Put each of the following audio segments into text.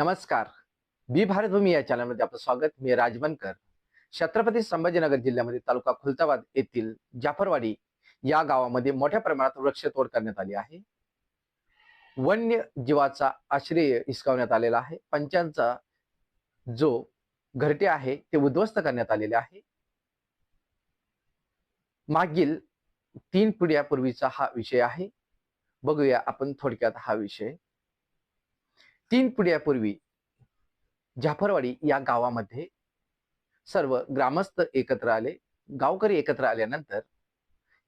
नमस्कार. बी भारतभूमी या चॅनलमध्ये आपलं स्वागत. मी राजबनकर छत्रपती संभाजीनगर जिल्ह्यामध्ये तालुका खुलताबाद येथील जाफरवाडी या गावामध्ये मोठ्या प्रमाणात वृक्षतोड करण्यात आली आहे. वन्य जीवाचा आश्रय हिसकावण्यात आलेला आहे. पंचांचा जो घरटे आहे ते उद्ध्वस्त करण्यात आलेले आहे. मागील तीन पिढ्यापूर्वीचा हा विषय आहे. बघूया आपण थोडक्यात हा विषय. तीन पिढ्यापूर्वी जाफरवाडी या गावामध्ये सर्व ग्रामस्थ एकत्र आले गावकरी एकत्र आल्यानंतर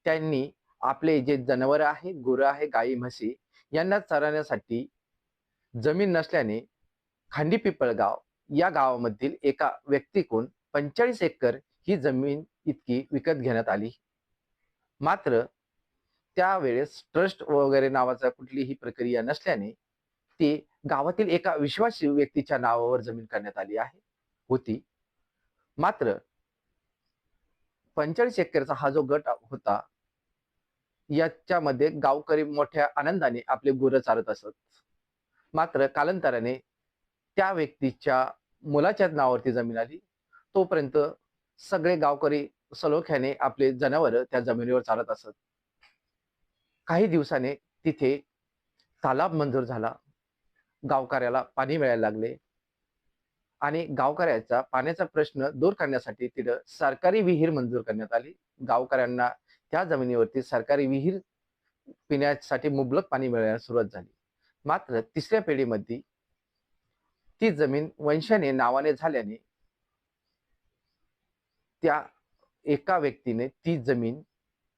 त्यांनी आपले जे जनावर आहे गुरं आहे गाई म्हशी यांना चरण्यासाठी जमीन नसल्याने खांडी पिपळगाव या गावामधील एका व्यक्तीकडून पंचेचाळीस एकर ही जमीन इतकी विकत घेण्यात आली. मात्र त्यावेळेस ट्रस्ट वगैरे नावाचा कुठलीही प्रक्रिया नसल्याने ती गावातील एका विश्वासी व्यक्तीच्या नावावर जमीन करण्यात आली आहे होती. मात्र पंचेचाळीस एकरचा हा जो गट होता याच्यामध्ये गावकरी मोठ्या आनंदाने आपले गुरं चालत असत. मात्र कालांतराने त्या व्यक्तीच्या मुलाच्या नावावरती जमीन आली. तोपर्यंत सगळे गावकरी सलोख्याने आपले जनावर त्या जमिनीवर चालत असत. काही दिवसाने तिथे तालाब मंजूर झाला. गावकऱ्याला पाणी मिळायला लागले. आणि गावकऱ्याचा पाण्याचा प्रश्न दूर करण्यासाठी तिथं सरकारी विहीर मंजूर करण्यात आली. गावकऱ्यांना त्या जमिनीवरती सरकारी विहीर पिण्यासाठी मुबलक पाणी मिळायला सुरुवात झाली. मात्र तिसऱ्या पिढीमध्ये ती जमीन वंशाने नावाने झाल्याने त्या एका व्यक्तीने ती जमीन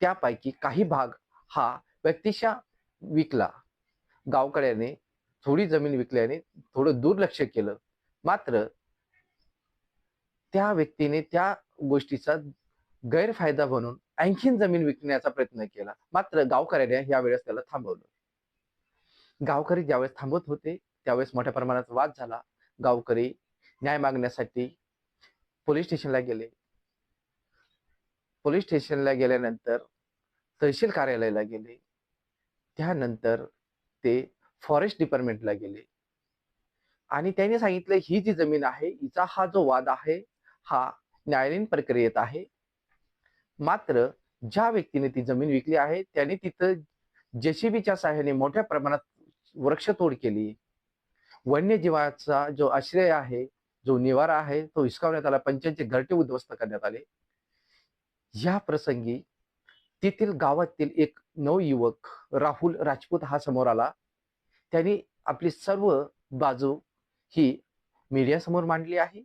त्यापैकी काही भाग हा व्यक्तिशा विकला. गावकऱ्याने थोडी जमीन विकल्याने थोडं दुर्लक्ष केलं. मात्र त्या व्यक्तीने त्या गोष्टीचा गैरफायदा म्हणून आणखीन जमीन विकण्याचा प्रयत्न केला. मात्र गावकऱ्याने यावेळेस त्याला थांबवलं. गावकरी ज्यावेळेस थांबवत होते त्यावेळेस मोठ्या प्रमाणात वाद झाला. गावकरी न्याय मागण्यासाठी पोलीस स्टेशनला गेले. पोलीस स्टेशनला गेल्यानंतर तहसील कार्यालयाला गेले. त्यानंतर ते फॉरेस्ट डिपार्टमेंटला गेले. आणि त्यांनी सांगितलं ही जी जमीन आहे हिचा हा जो वाद आहे हा न्यायालयीन प्रक्रियेत आहे. मात्र ज्या व्यक्तीने ती जमीन विकली आहे त्याने तिथं जेसीबीच्या सहाय्याने मोठ्या प्रमाणात वृक्षतोड केली. वन्यजीवाचा जो आश्रय आहे जो निवारा आहे तो हिसकावण्यात आला. पंचांचे घरटे उद्ध्वस्त करण्यात आले. या प्रसंगी तेथील गावातील एक नवयुवक राहुल राजपूत हा समोर आला. त्यांनी आपली सर्व बाजू ही मीडियासमोर मांडली आहे.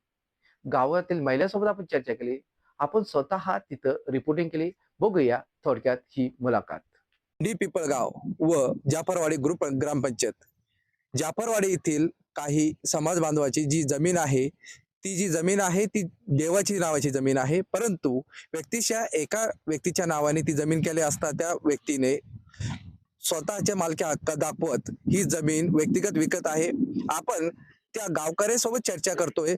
गावातील महिलांसोबत आपण चर्चा केली. आपण स्वतः तिथं रिपोर्टिंग केली. बघूया थोडक्यात ही मुलाखत. डी पिपळगाव व जाफरवाडी ग्रुप ग्रामपंचायत. जाफरवाडी येथील काही समाज बांधवाची जी जमीन आहे ती जी जमीन आहे ती देवाची नावाची जमीन आहे. परंतु व्यक्तीच्या एका व्यक्तीच्या नावाने ती जमीन केली असता त्या व्यक्तीने स्वतःच्या मालकी हक्क दाखवत ही जमीन व्यक्तिगत विकत आहे. आपण त्या गावकऱ्यासोबत चर्चा करतोय.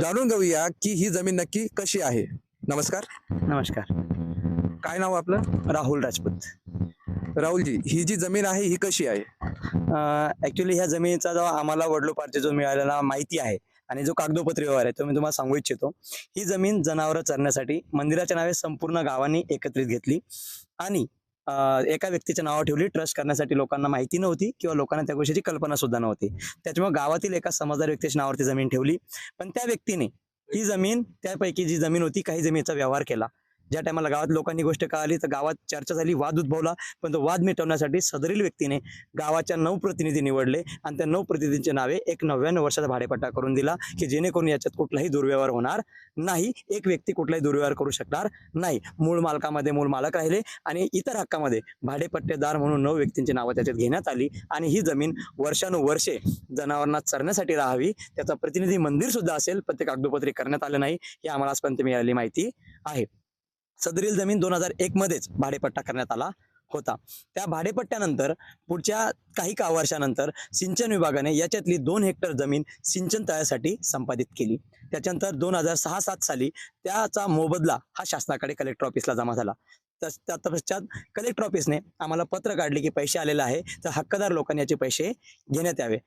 जाणून घेऊया की ही जमीन नक्की कशी आहे. नमस्कार. नमस्कार. काय नाव आपलं? राहुल राजपूत. राहुलजी ही जी जमीन आहे ही कशी आहे? ऍक्च्युली ह्या जमिनीचा जो आम्हाला वडलोपार्टी जो मिळालेला माहिती आहे आणि जो कागदोपत्री व्यवहार आहे तो मी तुम्हाला सांगू इच्छितो. ही जमीन जनावरं चरण्यासाठी मंदिराच्या नावे संपूर्ण गावांनी एकत्रित घेतली आणि एका व्यक्तीच्या नावावर ठेवली ट्रस्ट करण्यासाठी लोकांना माहिती नव्हती किंवा लोकांना त्या गोष्टीची कल्पना सुद्धा नव्हती. त्याच्यामुळे गावातील एका समजदार व्यक्तीच्या नावावरती जमीन ठेवली. पण त्या व्यक्तीने ही जमीन त्यापैकी जी जमीन होती काही जमिनीचा व्यवहार केला. ज्या टायमाला गावात लोकांनी गोष्ट कळाली तर गावात चर्चा झाली वाद उद्भवला. पण तो वाद मिटवण्यासाठी सदरील व्यक्तीने गावाच्या नऊ प्रतिनिधी निवडले आणि त्या नऊ प्रतिनिधींचे नावे एक नव्याण्णव वर्षाचा भाडेपट्टा करून दिला की जेणेकरून याच्यात कुठलाही दुर्व्यवहार होणार नाही. एक व्यक्ती कुठलाही दुर्व्यवहार करू शकणार नाही. मूळ मालकामध्ये मूळ मालक राहिले आणि इतर हक्कामध्ये भाडेपट्टेदार म्हणून नऊ व्यक्तींची नावं त्याच्यात घेण्यात आली आणि ही जमीन वर्षानुवर्षे जनावरांना चरण्यासाठी राहावी त्याचा प्रतिनिधी मंदिर सुद्धा असेल पण ते कागदोपत्री करण्यात आलं नाही ही आम्हाला आजपर्यंत मिळालेली माहिती आहे. सदरील जमीन दोन हजार एक मध्येच भाडेपट्टा करण्यात आला होता. त्या भाडेपट्ट्यानंतर पुढच्या काही का वर्षानंतर सिंचन विभागाने याच्यातली दोन हेक्टर जमीन सिंचन तळ्यासाठी संपादित केली. त्याच्यानंतर दोन हजार सहा सात साली त्याचा मोबदला हा शासनाकडे कलेक्टर ऑफिसला जमा झाला. तस- त्या पश्चात कलेक्टर ऑफिसने आम्हाला पत्र काढले की पैसे आलेले आहे तर हक्कदार लोकांनी याचे पैसे घेण्यात यावे.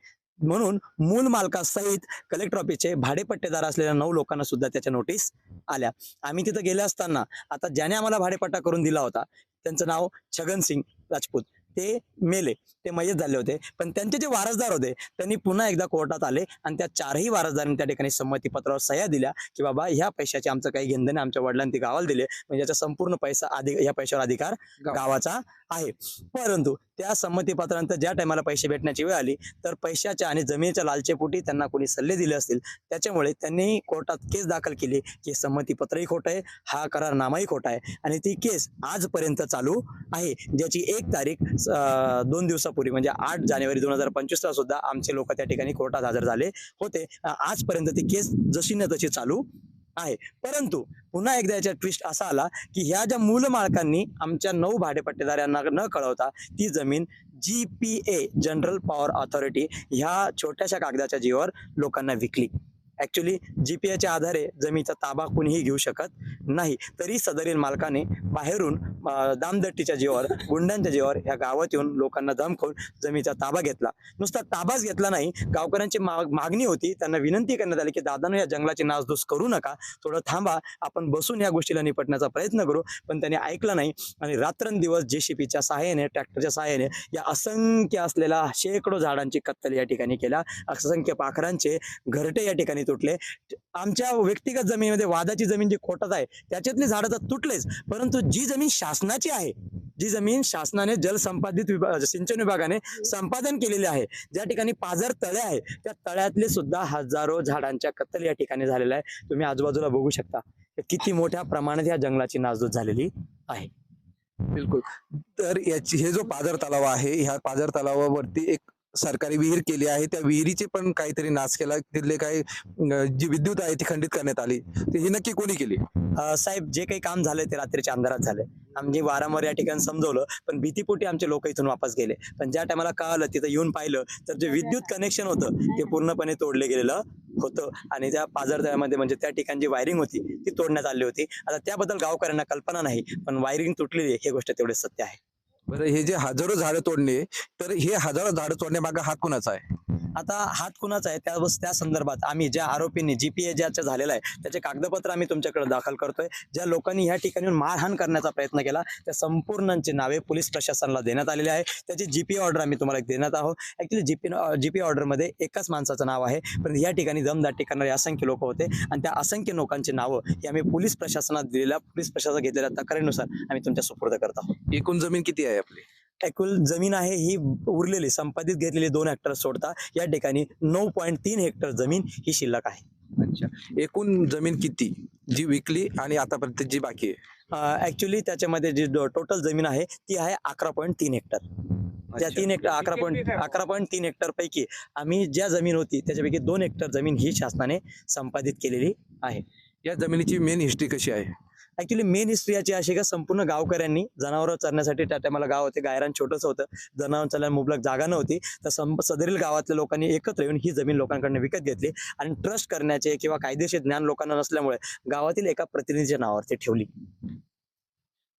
म्हणून मूल मालकासहित कलेक्टर ऑफिसचे भाडेपट्टेदार असलेल्या नऊ लोकांना सुद्धा त्याच्या नोटीस आल्या. आम्ही तिथं गेले असताना आता ज्याने आम्हाला भाडेपट्टा करून दिला होता त्यांचं नाव छगन सिंग राजपूत. ते मेले. ते मयत झाले होते. पण त्यांचे जे वारसदार होते त्यांनी पुन्हा एकदा कोर्टात आले आणि त्या चारही वारसदारांनी त्या ठिकाणी संमतीपत्रावर सह्या दिल्या की बाबा ह्या पैशाचे आमचं काही घेणं नाही आमच्या वडिलांनी ते गावाला दिले. म्हणजे याचा संपूर्ण पैसा अधिक या पैशावर अधिकार गाव. गावाचा आहे. परंतु त्या संमतीपत्रानंतर ज्या टायमाला पैसे भेटण्याची वेळ आली तर पैशाच्या आणि जमिनीच्या लालचेपोटी त्यांना कोणी सल्ले दिले असतील त्याच्यामुळे त्यांनी कोर्टात केस दाखल केली की संमतीपत्रही खोटं आहे हा करारनामाही खोटा आहे. आणि ती केस आजपर्यंत चालू आहे. ज्याची एक तारीख दोन दिवसापूर्वी म्हणजे आठ जानेवारी दोन हजार पंचवीसला सुद्धा आमचे लोक त्या ठिकाणी कोर्टात हजर झाले होते. आजपर्यंत ती केस जशी न तशी चालू आहे. परंतु पुन्हा एकदा याचा ट्विस्ट असा आला की ह्या ज्या मूल मालकांनी आमच्या नऊ भाडेपट्टेदारांना न कळवता ती जमीन G P A general power authority ह्या छोट्याशा कागदाच्या जीवावर लोकांना विकली. ऍक्च्युली जीपीएच्या आधारे जमीचा ताबा कुणीही घेऊ शकत नाही. तरी सदरील मालकाने बाहेरून दामदट्टीच्या जीवावर गुंडांच्या जीवावर ह्या गावात येऊन लोकांना धमकावून जमीचा ताबा घेतला. नुसता ताबाच घेतला नाही गावकऱ्यांची माग- मागणी होती. त्यांना विनंती करण्यात आली की दादानो या जंगलाची नासधूस करू नका. थोडं थांबा. आपण बसून या गोष्टीला निपटण्याचा प्रयत्न करू. पण त्यांनी ऐकलं नाही आणि रात्रंदिवस जेसीपीच्या सहाय्याने ट्रॅक्टरच्या सहाय्याने या असंख्य असलेल्या शेकडो झाडांची कत्तल या ठिकाणी केल्या. असंख्य पाखरांचे घरटे या ठिकाणी तुटले. आमच्या व्यक्तिगत जमिनीमध्ये वादाची जमीन जी खोटत आहे त्याच्यातली झाडं तर तुटलेच. परंतु जी जमीन शासनाची आहे जी जमीन शासनाने जलसंपादित विभाग सिंचन विभागाने संपादन केलेली आहे ज्या ठिकाणी पाझर तळे आहे त्या तळ्यातले सुद्धा हजारो झाडांच्या कत्तल या ठिकाणी झालेल्या आहे तुम्ही आजूबाजूला बघू शकता किती मोठ्या प्रमाणात या जंगलाची नासधूस झालेली आहे. बिलकुल. तर याची हे जो पाझर तलाव आहे ह्या पाझर तलावावरती एक सरकारी विहीर केली आहे. त्या विहिरीचे पण काहीतरी नाश केला. तिथले काही जी विद्युत आहे ती खंडित करण्यात आली. ही नक्की कोणी केली? साहेब जे काही काम झालंय ते रात्रीच्या अंधारात झालंय. आम्ही वारंवार या ठिकाणी समजवलं पण भीतीपोटी आमचे लोक इथून वापस गेले. पण ज्या टायमाला कळालं तिथं येऊन पाहिलं तर जे विद्युत कनेक्शन होतं ते पूर्णपणे तोडले गेलेलं होतं. आणि त्या पाझरतळ्यामध्ये म्हणजे त्या ठिकाणी जी वायरिंग होती ती तोडण्यात आली होती. आता त्याबद्दल गावकऱ्यांना कल्पना नाही पण वायरिंग तुटलेली आहे हे गोष्ट तेवढे सत्य आहे. बरं हे जे हजारो झाडं तोडणे तर हे हजारो झाडं तोडण्यामागे हात कुणाचा आहे? आता हात कुणाचा आहे? त्या त्या संदर्भात आम्ही ज्या आरोपींनी जीपीए ज्याचं झालेलं आहे त्याचे कागदपत्र आम्ही तुमच्याकडे दाखल करतोय. ज्या लोकांनी ह्या ठिकाणी मारहाण करण्याचा प्रयत्न केला त्या संपूर्णची नावे पोलीस प्रशासनाला देण्यात आलेली आहे. त्याची जीपी ऑर्डर आम्ही तुम्हाला देण्यात आहोत. ऍक्च्युली जीपी जीपी ऑर्डरमध्ये एकाच माणसाचं नाव आहे पण या ठिकाणी दमदाटी करणारे असंख्य लोक होते आणि त्या असंख्य लोकांची नावं ही आम्ही पोलीस प्रशासनात दिलेल्या पोलीस प्रशासनात घेतलेल्या तक्रारीनुसार आम्ही तुमच्या सुपूर्द करत आहोत. एकूण जमीन किती आहे? आपली. एकूण जमीन आहे ही उरलेली संपादित घेतलेली दोन हेक्टर सोडता या ठिकाणी नऊ पॉईंट तीन हेक्टर जमीन ही शिल्लक आहे. अच्छा. एकूण जमीन किती? जी विकली आणि आतापर्यंत जी बाकी आहे. ऍक्च्युली त्याच्यामध्ये जी टोटल जमीन आहे ती आहे अकरा पॉईंट तीन हेक्टर त्या. तीन हेक्टर अकरा पॉईंट अकरा पॉईंट तीन हेक्टर पैकी आम्ही ज्या जमीन होती त्याच्यापैकी दोन हेक्टर जमीन ही शासनाने संपादित केलेली आहे. या जमिनीची मेन हिस्ट्री कशी आहे? ऍक्च्युली मेन हिस्ट्री याची अशी का संपूर्ण गावकऱ्यांनी जनावरं चरण्यासाठी त्या टायमाला गाव होते. गायरान छोटंसं होतं. जनावर चालण्याला मुबलक जागा नव्हती. तर संप सदरील गावातल्या लोकांनी एकत्र येऊन ही जमीन लोकांकडनं विकत घेतली आणि ट्रस्ट करण्याचे किंवा कायदेशीर ज्ञान लोकांना नसल्यामुळे गावातील एका प्रतिनिधीच्या नावावरती ठेवली.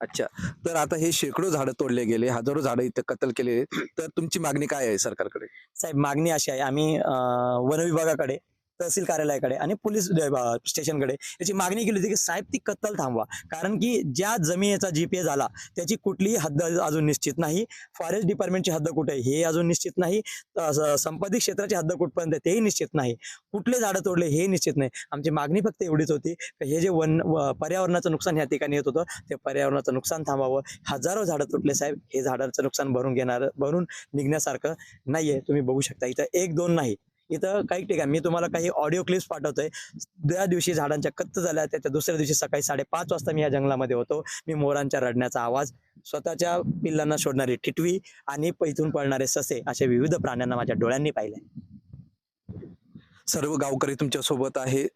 अच्छा. तर आता हे शेकडो झाडं तोडले गेले. हजारो झाडं इथं कत्तल केले तर तुमची मागणी काय आहे सरकारकडे? साहेब मागणी अशी आहे. आम्ही वन विभागाकडे तहसील कार्यालयाकडे आणि पोलीस स्टेशनकडे याची मागणी केली होती की साहेब ती कत्तल थांबवा. कारण की ज्या जमिनीचा जीपीए झाला त्याची कुठलीही हद्द अजून निश्चित नाही. फॉरेस्ट डिपार्टमेंटची हद्द कुठे हे अजून निश्चित नाही. संपत्ती संपादित क्षेत्राची हद्द कुठपर्यंत आहे तेही निश्चित नाही. कुठले झाडं तोडले हे निश्चित नाही. आमची मागणी फक्त एवढीच होती हे जे वन पर्यावरणाचं नुकसान ह्या ठिकाणी येत होतं ते पर्यावरणाचं नुकसान थांबावं. हजारो झाडं तुटले साहेब हे झाडांचं नुकसान भरून घेणार भरून निघण्यासारखं नाहीये. तुम्ही बघू शकता इथं एक दोन नाही. इथं काही ठिकाणी मी तुम्हाला काही ऑडिओ क्लिप्स पाठवतोय. त्या दिवशी झाडांच्या कत्त झाल्या त्याच्या दुसऱ्या दिवशी सकाळी साडेपाच वाजता मी या जंगलामध्ये होतो. मी मोरांच्या रडण्याचा आवाज स्वतःच्या पिल्लांना सोडणारी टिटवी आणि पैथून पळणारे ससे अशा विविध प्राण्यांना माझ्या डोळ्यांनी पाहिले. सर्व गावकरी तुमच्यासोबत आहे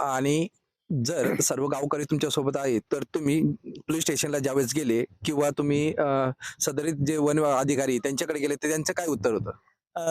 आणि जर सर्व गावकरी तुमच्यासोबत आहेत तर तुम्ही पोलीस स्टेशनला ज्यावेळेस गेले किंवा तुम्ही सदरित सदरीत जे वन अधिकारी त्यांच्याकडे गेले तर त्यांचं काय उत्तर होतं?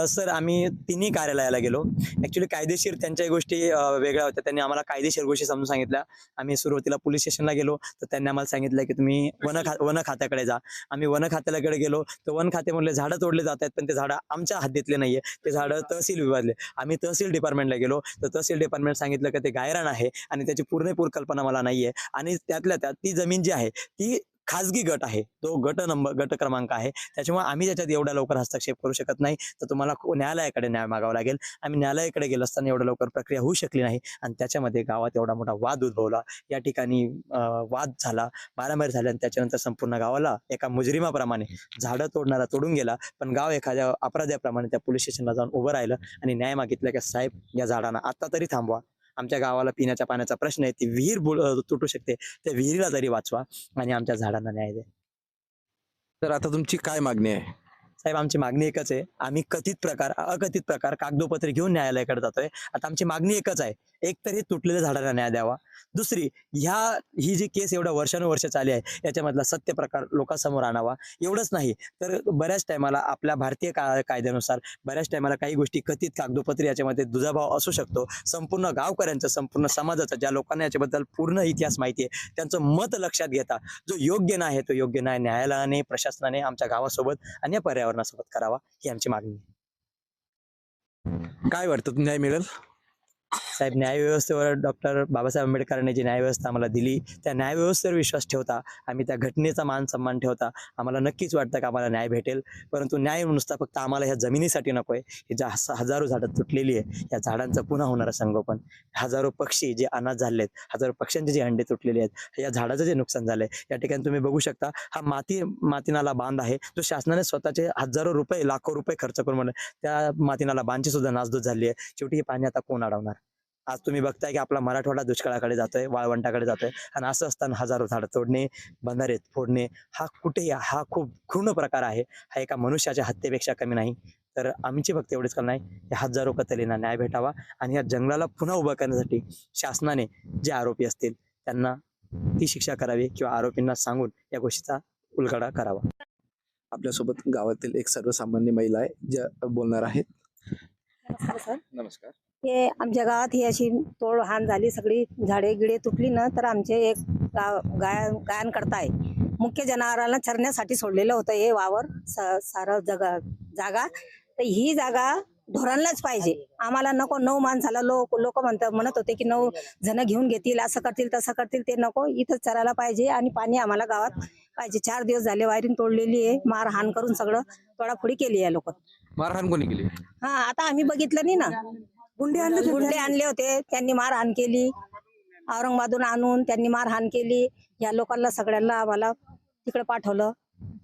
सर आम्ही तिन्ही कार्यालयाला गेलो. ऍक्च्युली कायदेशीर त्यांच्या गोष्टी वेगळ्या होत्या. त्यांनी आम्हाला कायदेशीर गोष्टी समजून सांगितल्या. आम्ही सुरुवातीला पोलीस स्टेशनला गेलो. तर त्यांनी आम्हाला सांगितलं की तुम्ही वन खा वन खात्याकडे जा. आम्ही वन खात्याकडे गेलो. तर वन खाते म्हणले झाडं तोडले जात आहेत पण ते झाडं आमच्या हद्दीतले नाहीये. ते झाडं तहसील विभागले. आम्ही तहसील डिपार्टमेंटला गेलो. तर तहसील डिपार्टमेंट सांगितलं की ते गायरान आहे आणि त्याची पूर्णपूर कल्पना मला नाहीये. आणि त्यातल्या त्यात ती जमीन जी आहे ती खाजगी गट आहे. तो गट नंबर गट क्रमांक आहे. त्याच्यामुळे आम्ही त्याच्यात एवढ्या लवकर हस्तक्षेप करू शकत नाही. तर तुम्हाला न्यायालयाकडे न्याय मागावा लागेल. आम्ही न्यायालयाकडे गेलो असताना एवढं लवकर प्रक्रिया होऊ शकली नाही. आणि त्याच्यामध्ये गावात एवढा मोठा वाद उद्भवला. या ठिकाणी वाद झाला मारामारी झाली आणि त्याच्यानंतर संपूर्ण गावाला एका मुजरिमाप्रमाणे झाडं तोडणारा तोडून गेला. पण गाव एखाद्या अपराध्याप्रमाणे त्या पोलीस स्टेशनला जाऊन उभं राहिलं आणि न्याय मागितलं की साहेब या झाडांना आता तरी थांबवा. आमच्या गावाला पिण्याच्या पाण्याचा प्रश्न आहे ती विहीर बुड- तुटू शकते. त्या विहिरीला तरी वाचवा आणि आमच्या झाडांना न्याय द्या. तर आता तुमची काय मागणी आहे? साहेब आमची मागणी एकच आहे. आम्ही कथित प्रकार अकथित प्रकार कागदोपत्री घेऊन न्यायालयाकडे जातोय. आता आमची मागणी एकच आहे. एक तर हे तुटलेल्या झाडांना न्याय द्यावा. दुसरी ह्या ही जी केस एवढ्या वर्षानुवर्ष चालली आहे याच्यामधला सत्य प्रकार लोकांसमोर आणावा. एवढंच नाही तर बऱ्याच टायमाला आपल्या भारतीय का कायद्यानुसार बऱ्याच टायमाला काही गोष्टी कथित कागदोपत्री याच्यामध्ये दुजाभाव असू शकतो. संपूर्ण गावकऱ्यांचं संपूर्ण समाजाचा ज्या लोकांना याच्याबद्दल पूर्ण इतिहास माहिती आहे त्यांचं मत लक्षात घेता. जो योग्य नाही तो योग्य नाही न्यायालयाने प्रशासनाने आमच्या गावासोबत आणि या पर्यावरणासोबत करावा ही आमची मागणी आहे. काय वाटतं न्याय मिळेल? साहेब न्यायव्यवस्थेवर डॉक्टर बाबासाहेब आंबेडकरांनी जी न्यायव्यवस्था आम्हाला दिली त्या न्यायव्यवस्थेवर विश्वास ठेवता आम्ही त्या घटनेचा मान सन्मान ठेवता आम्हाला नक्कीच वाटतं की आम्हाला न्याय भेटेल. परंतु न्याय नुसता फक्त आम्हाला ह्या जमिनीसाठी नको आहे ही ज्या हजारो झाडं तुटलेली आहे या झाडांचं पुन्हा होणारं संगोपन. हजारो पक्षी जे अनाथ झाले आहेत हजारो पक्ष्यांचे जे अंडे तुटलेले आहेत या झाडाचं जे नुकसान झालंय या ठिकाणी तुम्ही बघू शकता हा माती मातीनाला बांध आहे. जो शासनाने स्वतःचे हजारो रुपये लाखो रुपये खर्च करून त्या मातीनाला बांधची सुद्धा नासधूस झाली आहे. शेवटी हे पाणी आता कोण अडवणार? आज तुम्ही बघताय की आपला मराठवाडा दुष्काळाकडे जातोय वाळवंटाकडे जातोय. आणि असं असताना हजारो झाडं तोडणे बंधारे फोडणे हा कुठेही हा खूप घृण प्रकार आहे. हा एका मनुष्याच्या हत्येपेक्षा कमी नाही. तर आमची फक्त एवढीच कल नाही या हजारो कतलींना न्याय भेटावा आणि या जंगलाला पुन्हा उभं करण्यासाठी शासनाने जे आरोपी असतील त्यांना ती शिक्षा करावी किंवा आरोपींना सांगून या गोष्टीचा उलगडा करावा. आपल्यासोबत गावातील एक सर्वसामान्य महिला आहे ज्या बोलणार आहेत. नमस्कार. हे आमच्या गावात ही अशी तोड हान झाली सगळी झाडे गिडे तुटली ना तर आमचे एक गाव गाय गायन करताय. मुख्य जनावरांना चरण्यासाठी सोडलेलं होतं हे वावर सारं जगा जागा. तर ही जागा ढोरांनाच पाहिजे. आम्हाला नको नऊ माणसाला लोक लोक म्हणतात म्हणत होते की नऊ जण घेऊन घेतील असं करतील तसं करतील ते नको. इथं चरायला पाहिजे आणि पाणी आम्हाला गावात पाहिजे. चार दिवस झाले वायरिंग तोडलेली आहे मारहाण करून सगळं तोडाफोडी केली आहे लोक. मारहाण कोणी केली? हा आता आम्ही बघितलं नाही ना. गुंडे आणले गुंडे आणले होते. त्यांनी मारहाण केली. औरंगाबादून आणून त्यांनी मारहाण केली. या लोकांना सगळ्यांना आम्हाला तिकडे पाठवलं.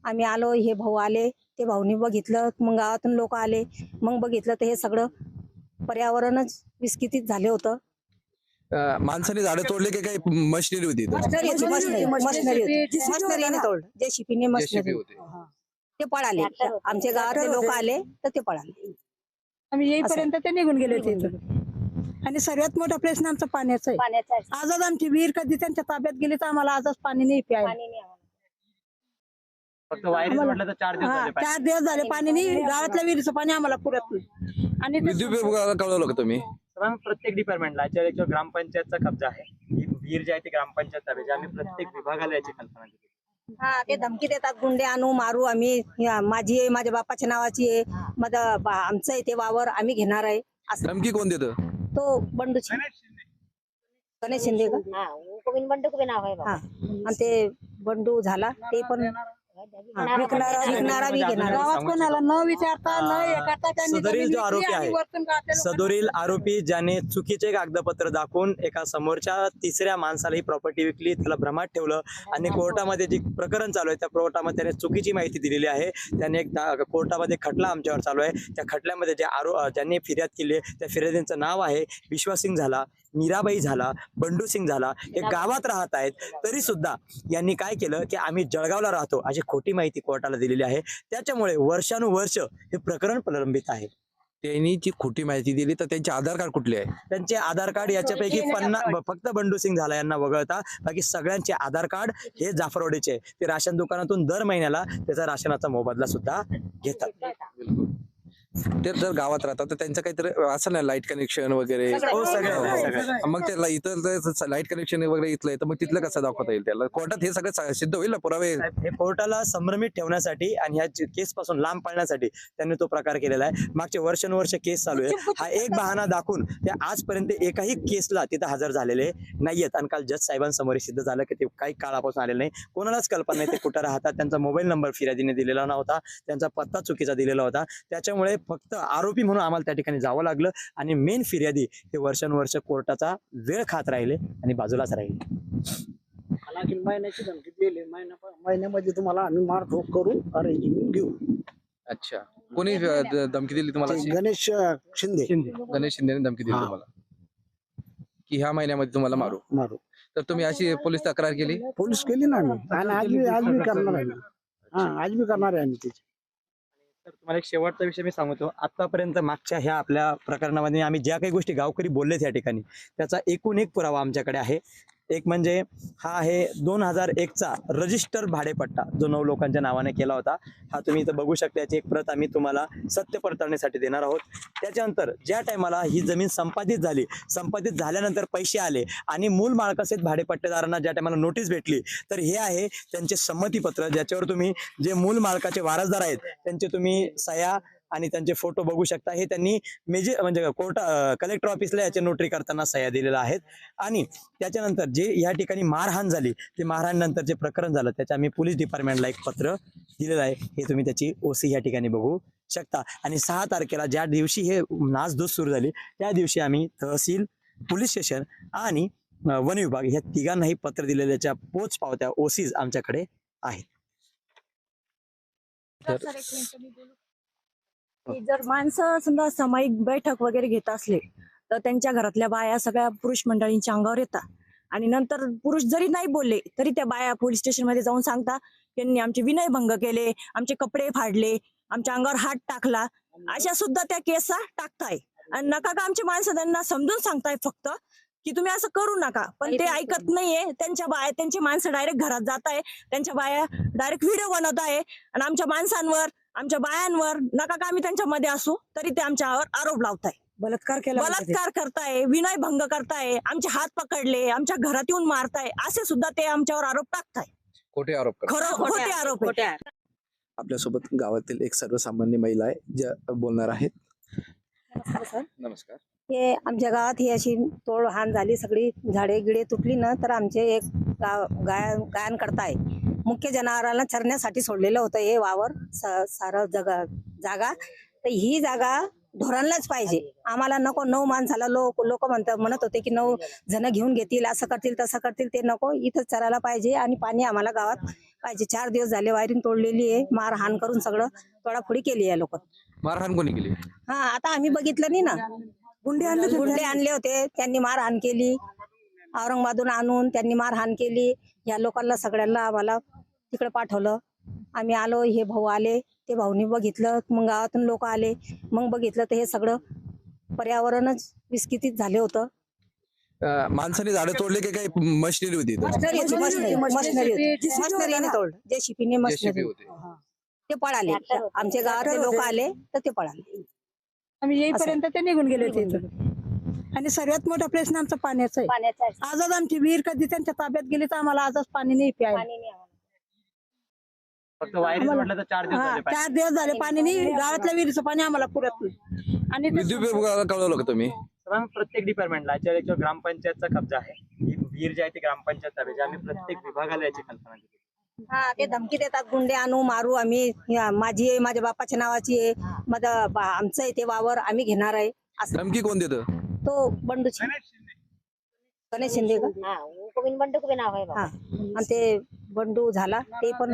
आम्ही आलो हे भाऊ आले ते भाऊनी बघितलं. मग गावातून लोक आले. मग बघितलं तर हे सगळं पर्यावरणच विस्कितीत झाले होतं. माणसाने झाडं तोडले की काही मशिनरी होती मशनरीने तोडलं मशनरी होते ते पळाले. आमच्या गावातले लोक आले तर ते पळाले. आम्ही येईपर्यंत ते निघून गेले होते इथून आणि सर्वात मोठा प्रश्न आमचा पाण्याचा आहे. पाण्याचा आजच आमची विहीर कधी त्यांच्या ताब्यात गेली तर आम्हाला आजच पाणी नाही प्यायला. पाणी नाही आम्हाला. फक्त वायरी म्हटलं तर चार हा चार दिवस झाले पाणी नाही. गावातल्या विहिरीचं पाणी आम्हाला पुरत नाही. आणि ते विद्युत विभागाला कळवलं का तुम्ही? मॅम प्रत्येक डिपार्टमेंटला याच्यावर एक ग्रामपंचायतचा कब्जा आहे ही विहीर जी आहे ती ग्रामपंचायत ताब्याची आम्ही प्रत्येक विभागाला याची कल्पना दिली हा ते धमकी देतात गुंडे आणू मारू आम्ही. या, माझी आहे माझ्या बापाच्या नावाची आहे. माझं आमचं आहे ते वावर आम्ही घेणार आहे. असं. धमकी कोण देतं? तो बंडू शिंदे. गणेश शिंदे. का? हा गोविंद बंडूक बी नाव आहे हा. बाबा? आणि ते बंडू झाला ते पण हा, विकणारा विकणारा बी घेणार गावात कोणाला न विचारता न हे. करता त्यांनी सदरील जमीन जो आरोपी विकली आणि आहे, वरतून सदोरील आरोपी ज्याने चुकीचे कागदपत्र दाखवून एका समोरच्या तिसऱ्या माणसाला ही प्रॉपर्टी विकली त्याला भ्रमात ठेवलं आणि कोर्टामध्ये जे प्रकरण चालू आहे त्या कोर्टामध्ये त्याने चुकीची माहिती दिलेली आहे. त्याने एक दा- कोर्टामध्ये खटला आमच्यावर चालू आहे. त्या खटल्यामध्ये जे आरो अं, ज्यांनी फिर्याद केली आहे त्या फिर्यादींचं नाव आहे विश्वासिंग झाला. मीराबाई झाला बंडू सिंग झाला हे गावात राहत आहेत तरी सुद्धा यांनी काय केलं की आम्ही जळगावला राहतो अशी खोटी माहिती कोर्टाला दिलेली आहे. त्याच्यामुळे वर्षानुवर्ष हे प्रकरण प्रलंबित आहे. त्यांनी जी खोटी माहिती दिली तर त्यांचे आधार कार्ड कुठले आहे? त्यांचे आधार कार्ड याच्यापैकी पन्नास फक्त बंडू सिंग झाला यांना वगळता बाकी सगळ्यांचे आधार कार्ड हे जाफरवाडीचे. ते राशन दुकानातून दर महिन्याला त्याचा राशनाचा मोबदला सुद्धा घेतात. ते जर गावात राहतात तर त्यांचं काहीतरी असं ना लाइट कनेक्शन वगैरे. हो सगळं सगळं मग त्याला इथं लाइट कनेक्शन वगैरे इथलं आहे तर मग तिथलं कसं दाखवता येईल त्याला? कोर्टात हे सगळं सा- सिद्ध होईल ना पुरावे? साहेब, हे कोर्टाला संभ्रमित ठेवण्यासाठी आणि ह्या केस पासून लांब पाडण्यासाठी त्यांनी तो प्रकार केलेला आहे. मागचे वर्षानुवर्ष केस चालू आहे. हा एक बहाणा दाखवून ते आजपर्यंत एकाही केसला तिथं हजर झालेले नाहीयेत. आणि काल जज साहेबांसमोर सिद्ध झालं की ते काही काळापासून आलेले नाही. कोणालाच कल्पना नाही ते कुठं राहतात. त्यांचा मोबाईल नंबर फिर्यादीने दिलेला नव्हता. त्यांचा पत्ता चुकीचा दिलेला होता. त्याच्यामुळे फक्त आरोपी म्हणून आम्हाला त्या ठिकाणी जावं लागलं. आणि मेन फिर्यादी हे वर्षानुवर्ष कोर्टाचा वेळ खात राहिले आणि बाजूलाच राहिले. आणखी महिन्याची धमकी दिली. महिन्या महिन्यामध्ये तुम्हाला आम्ही मारठोक करू अरेंजमेंट घेऊ. अच्छा. कोणी अ, द- धमकी दिली तुम्हाला? ते? गणेश अं, शिंदे. गणेश शिंदेने धमकी दिली हा. तुम्हाला? की ह्या महिन्यामध्ये तुम्हाला मारू? मारू. तर तुम्ही अशी पोलीस तक्रार केली? पोलीस केली ना आम्ही. आणि आज बी आज बी करणार आहे हा आज बी करणार आहे आम्ही त्याची तर तुम्हाला एक शेवटचा विषय मी सांगतो. आतापर्यंत मागच्या ह्या आपल्या प्रकरणामध्ये आम्ही ज्या काही गोष्टी गावकरी बोललेत या ठिकाणी त्याचा एकूण एक पुरावा आमच्याकडे आहे. एक म्हणजे हा आहे दोन हजार एकचा रजिस्टर भाडेपट्टा जो नऊ लोकांच्या नावाने केला होता. हा तुम्ही इथं बघू शकता याची एक प्रत आम्ही तुम्हाला सत्य पडताळणीसाठी देणार आहोत. त्याच्यानंतर ज्या टायमाला ही जमीन संपादित झाली संपादित झाल्यानंतर पैसे आले आणि मूल मालकासहित भाडेपट्टेदारांना ज्या टायमाला नोटीस भेटली तर हे आहे त्यांचे संमतीपत्र ज्याच्यावर तुम्ही जे मूल मालकाचे वारसदार आहेत त्यांचे तुम्ही सह्या आणि त्यांचे फोटो बघू शकता. हे त्यांनी मेजे म्हणजे कोर्ट कलेक्टर ऑफिसला याचे नोटरी करताना सह्या दिलेल्या आहेत. आणि त्याच्यानंतर जे या ठिकाणी मारहाण झाली ते मारहाण नंतर जे प्रकरण झालं. त्याच्या आम्ही पोलीस डिपार्टमेंटला एक पत्र दिलेलं आहे. हे तुम्ही त्याची ओसी या ठिकाणी बघू शकता. आणि सहा तारखेला ज्या दिवशी हे नासधूस सुरू झाली त्या दिवशी आम्ही तहसील पोलीस स्टेशन आणि वन विभाग ह्या तिघांनाही पत्र दिलेल्याच्या पोच पावत्या ओसीज आमच्याकडे आहेत. जर माणसं समजा सामायिक बैठक वगैरे घेत असले तर त्यांच्या घरातल्या बाया सगळ्या पुरुष मंडळींच्या अंगावर येतात. आणि नंतर पुरुष जरी नाही बोलले तरी त्या बाया पोलीस स्टेशनमध्ये जाऊन सांगता त्यांनी आमचे विनयभंग केले आमचे कपडे फाडले आमच्या अंगावर हात टाकला. अशा सुद्धा त्या केसा टाकताय. आणि नका का आमची माणसं त्यांना समजून सांगताय फक्त की तुम्ही असं करू नका. पण ते ऐकत नाहीये. त्यांच्या बाया त्यांची माणसं डायरेक्ट घरात जात आहे त्यांच्या बाया डायरेक्ट व्हिडिओ बनवत आहे आणि आमच्या माणसांवर आमच्या बायांवर नका का आम्ही त्यांच्यामध्ये असू? तरी ते आमच्यावर आरोप लावताय. बलात्कार केला ते. बलात्कार करताय विनय भंग करताय आमचे हात पकडले आमच्या घरात येऊन मारताय असे सुद्धा ते आमच्यावर आरोप टाकताय. खोटे आरोप. खरं खोटे आरोप. आपल्यासोबत गावातील एक सर्वसामान्य महिला आहे ज्या बोलणार आहेत. सर. नमस्कार. हे आमच्या गावात ही अशी तोड हान झाली सगळी झाडे गिडे तुटली ना तर आमचे एक गाव गाय गायन करताय. मुख्य जनावरांना चरण्यासाठी सोडलेलं होतं हे वावर सारं जगा जागा. तर ही जागा ढोरांनाच पाहिजे. आम्हाला नको नऊ माणसाला लोक लोक म्हणतात म्हणत होते की नऊ जण घेऊन घेतील असं करतील तसं करतील ते नको. इथं चरायला पाहिजे आणि पाणी आम्हाला गावात पाहिजे. चार दिवस झाले वायरिंग तोडलेली आहे मारहाण करून सगळं तोडाफोडी केली आहे लोक. मारहाण कोणी केली? हा आता आम्ही बघितलं नाही ना. गुंडे आणले गुंडे आणले होते. त्यांनी मारहाण केली. औरंगाबादून आणून त्यांनी मारहाण केली. या लोकांना सगळ्यांना आम्हाला तिकडे पाठवलं. आम्ही आलो हे भाऊ आले ते भाऊनी बघितलं. मग गावातून लोक आले. मग बघितलं तर हे सगळं पर्यावरणच विस्कितीत झाले होतं. माणसाने झाडं तोडले की काही मशिनरी होती इथं? मशनरी होती, मशनरी मशनरी. होती. मशनरीने तोडलं जे शिपीने JCB मशनरी होते ते पळाले. आमच्या गावातले लोक आले तर ते पळाले. आम्ही येईपर्यंत ते निघून गेले होते इथून. आणि सर्वात मोठा प्रश्न आमचा पाण्याचा आहे. पाण्याचा आहे. आजच आमची विहीर कधी त्यांच्या ताब्यात गेली तर आम्हाला आजच पाणी नाही प्यायला. पाणी नाही आम्हाला. फक्त वायरिंग म्हटलं तर चार दिवस हा झाले पाहिजे. चार दिवस झाले पाणी नाही. गावातल्या विहिरीचं पाणी आम्हाला पुरत नाही. आणि ते विद्युत विभागाला कळवलं का तुम्ही? तर प्रत्येक डिपार्टमेंटला याच्यावर याच्यावर ग्रामपंचायतचा कब्जा आहे ही विहीर जी आहे ती ग्रामपंचायत ताब्याची आम्ही प्रत्येक विभागाला याची कल्पना दिली हा ते धमकी देतात गुंडे आणू मारू आम्ही माझी आहे माझ्या बापाच्या नावाची आहे माझं बा- आमचं आहे ते वावर आम्ही घेणार आहे असं. धमकी कोण देतं? तो बंडू शिंदे. गणेश शिंदे. का? हा गोविंद बंडू नाव आहे हा. बाबा. आणि ते बंडू झाला ते पण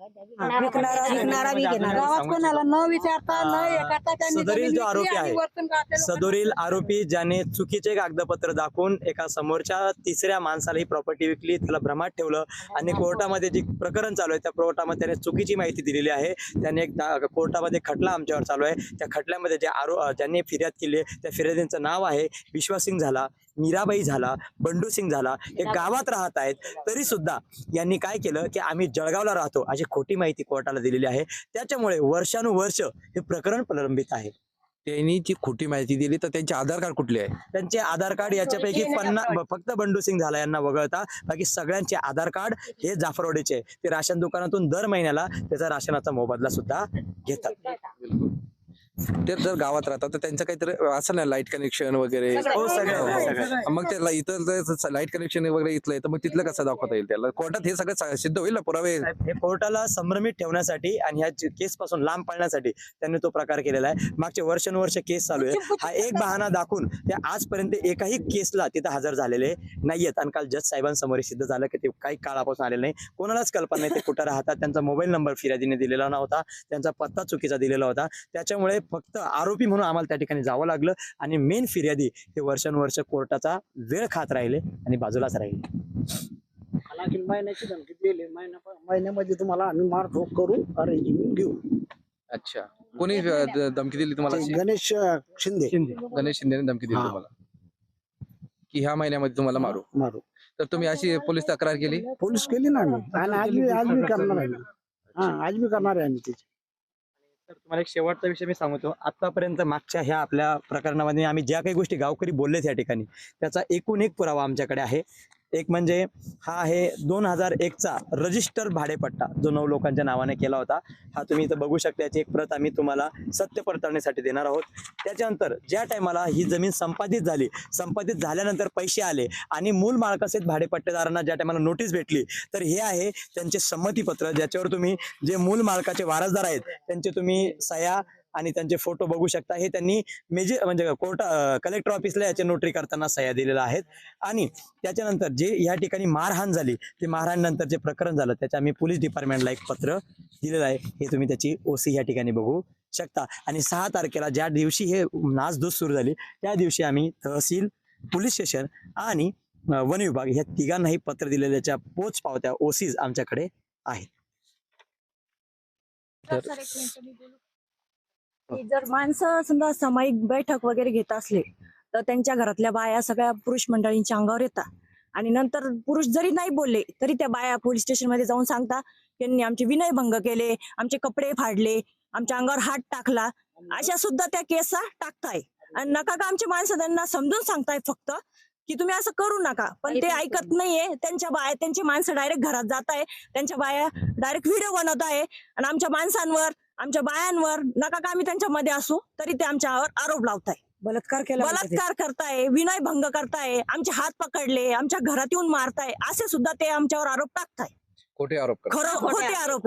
विकणारा विकणारा बी घेणार. गावात कोणाला न विचारता न करता त्यांनी सदरील जमीन जो आरोपी आणि आहे, वरतून गावातल्या लोकांना- सदोरील आरोपी ज्याने चुकीचे कागदपत्र दाखवून एका समोरच्या तिसऱ्या माणसाला ही प्रॉपर्टी विकली त्याला भ्रमात ठेवलं आणि कोर्टामध्ये जे प्रकरण चालू आहे त्या कोर्टामध्ये त्याने चुकीची माहिती दिलेली आहे. त्याने एक दा- कोर्टामध्ये खटला आमच्यावर चालू आहे. त्या खटल्यामध्ये जे आरो अं, ज्यांनी फिर्याद केली आहे त्या फिर्यादींचं नाव आहे विश्वासिंग झाला. मीराबाई झाला बंडू सिंग झाला हे गावात राहत आहेत तरी सुद्धा यांनी काय केलं की आम्ही जळगावला राहतो अशी खोटी माहिती कोर्टाला दिलेली आहे. त्याच्यामुळे वर्षानुवर्ष हे प्रकरण प्रलंबित आहे. त्यांनी जी खोटी माहिती दिली तर त्यांचे आधार कार्ड कुठले आहे? त्यांचे आधार कार्ड याच्यापैकी पन्नास फक्त बंडू सिंग झाला यांना वगळता बाकी सगळ्यांचे आधार कार्ड हे जाफरवाडीचे. ते राशन दुकानातून दर महिन्याला त्याचा राशनाचा मोबदला सुद्धा घेतात. ते जर गावात राहतात तर त्यांचं काहीतरी असं ना लाइट कनेक्शन वगैरे. हो सगळं सगळं मग त्याला इथं लाइट कनेक्शन वगैरे इथलं आहे तर मग तिथलं कसं दाखवता येईल त्याला? कोर्टात हे सगळं सा- सिद्ध होईल ना पुरावे? साहेब, हे कोर्टाला संभ्रमित ठेवण्यासाठी आणि ह्या केस पासून लांब पाडण्यासाठी त्यांनी तो प्रकार केलेला आहे. मागचे वर्षानुवर्ष केस चालू आहे. हा एक बहाणा दाखवून ते आजपर्यंत एकाही केसला तिथं हजर झालेले नाहीयेत. आणि काल जज साहेबांसमोर सिद्ध झालं की ते काही काळापासून आलेले नाही. कोणालाच कल्पना नाही ते कुठं राहतात. त्यांचा मोबाईल नंबर फिर्यादीने दिलेला नव्हता. त्यांचा पत्ता चुकीचा दिलेला होता. त्याच्यामुळे फक्त आरोपी म्हणून आम्हाला त्या ठिकाणी जावं लागलं. आणि मेन फिर्यादी हे वर्षानुवर्ष कोर्टाचा वेळ खात राहिले आणि बाजूलाच राहिले. आणखी महिन्याची धमकी दिली. महिन्या महिन्यामध्ये तुम्हाला आम्ही मारठोक करू अरेंजमेंट घेऊ. अच्छा. कोणी अ, द- धमकी दिली तुम्हाला? ते? गणेश अं, शिंदे. गणेश शिंदेने धमकी दिली हा. तुम्हाला? की ह्या महिन्यामध्ये तुम्हाला मारू? मारू. तर तुम्ही अशी पोलीस तक्रार केली? पोलीस केली ना आम्ही. आणि आज बी आज बी करणार आहे हा आज बी करणार आहे आम्ही त्याची तर तुम्हाला एक शेवटचा विषय मी सांगतो. आतापर्यंत मागच्या ह्या आपल्या प्रकरणामध्ये आम्ही ज्या काही गोष्टी गावकरी बोललेत या ठिकाणी त्याचा एकूण एक पुरावा आमच्याकडे आहे. एक म्हणजे हा आहे दोन हजार एकचा रजिस्टर भाडेपट्टा जो नऊ लोकांच्या नावाने केला होता. हा तुम्ही इथं बघू शकता याची एक प्रत आम्ही तुम्हाला सत्य पडताळणीसाठी देणार आहोत. त्याच्यानंतर ज्या टायमाला ही जमीन संपादित झाली संपादित झाल्यानंतर पैसे आले आणि मूल मालकासहित भाडेपट्टेदारांना ज्या टायमाला नोटीस भेटली तर हे आहे त्यांचे संमतीपत्र ज्याच्यावर तुम्ही जे मूल मालकाचे वारसदार आहेत त्यांचे तुम्ही सह्या आणि त्यांचे फोटो बघू शकता. हे त्यांनी मेजे म्हणजे कोर्ट कलेक्टर ऑफिसला याचे नोटरी करताना सह्या दिलेल्या आहेत. आणि त्याच्यानंतर जे या ठिकाणी मारहाण झाली ते मारहाण नंतर जे प्रकरण झालं. त्याच्या आम्ही पोलीस डिपार्टमेंटला एक पत्र दिलेलं आहे. हे तुम्ही त्याची ओसी या ठिकाणी बघू शकता. आणि सहा तारखेला ज्या दिवशी हे नासधूस सुरू झाली त्या दिवशी आम्ही तहसील पोलीस स्टेशन आणि वन विभाग ह्या तिघांनाही पत्र दिलेल्याच्या पोच पावत्या ओसीज आमच्याकडे आहेत. जर माणसं समजा सामायिक बैठक वगैरे घेत असले तर त्यांच्या घरातल्या बाया सगळ्या पुरुष मंडळींच्या अंगावर येतात. आणि नंतर पुरुष जरी नाही बोलले तरी त्या बाया पोलीस स्टेशनमध्ये जाऊन सांगता त्यांनी आमचे विनयभंग केले आमचे कपडे फाडले आमच्या अंगावर हात टाकला. अशा सुद्धा त्या केसा टाकताय. आणि नका का आमची माणसं त्यांना समजून सांगताय फक्त की तुम्ही असं करू नका. पण ते ऐकत नाहीये. त्यांच्या बाया त्यांची माणसं डायरेक्ट घरात जात आहे त्यांच्या बाया डायरेक्ट व्हिडिओ बनवत आहे आणि आमच्या माणसांवर आमच्या बायांवर नका का आम्ही त्यांच्यामध्ये असू? तरी ते आमच्यावर आरोप लावताय. बलात्कार केला. बलात्कार करताय विनय भंग करताय आमचे हात पकडले आमच्या घरात येऊन मारताय असे सुद्धा ते आमच्यावर आरोप टाकताय. खोटे आरोप. खरं खोटे आरोप